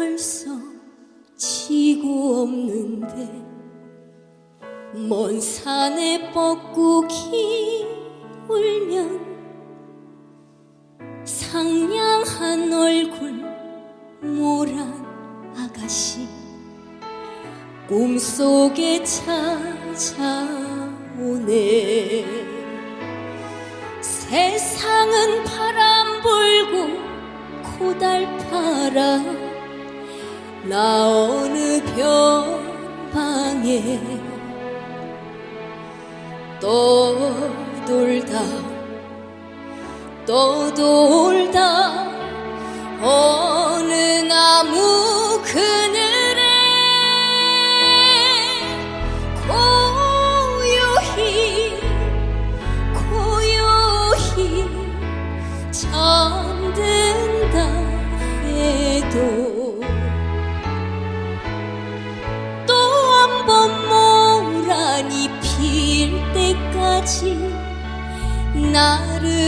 벌써 지고 없는데 먼 산에 뻐꾸기 울면 상냥한 얼굴 모란 아가씨 꿈속에 찾아오네. 세상은 바람 불고 고달파라 나 어느 변방에 떠돌다 떠돌다 어느 나무 그늘에 고요히 고요히 잠든다 해도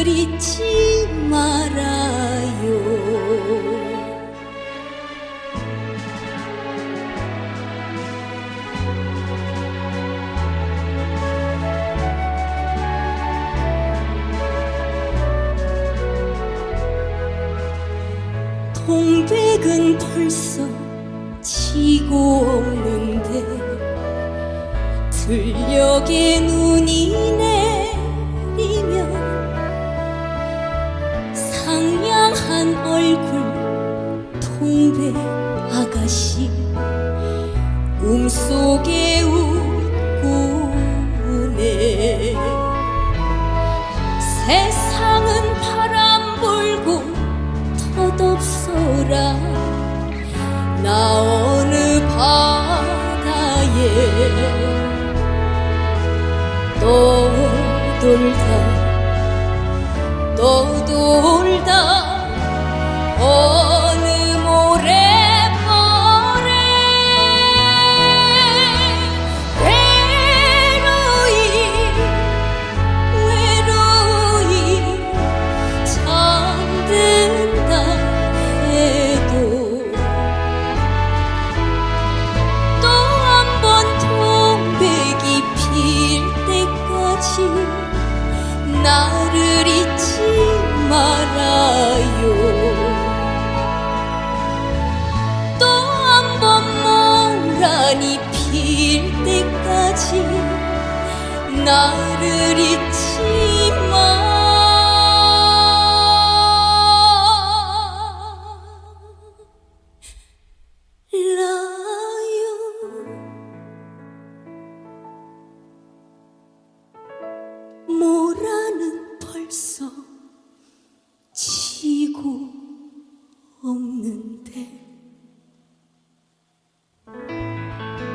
잊지 말아요. 동백은 벌써 지고 없는데 들녘에 눈이 내 꿈속에 웃고네 세상은 바람 불고 덧없어라. 나 어느 바다에 떠돌다 떠돌다 어 모라는 벌써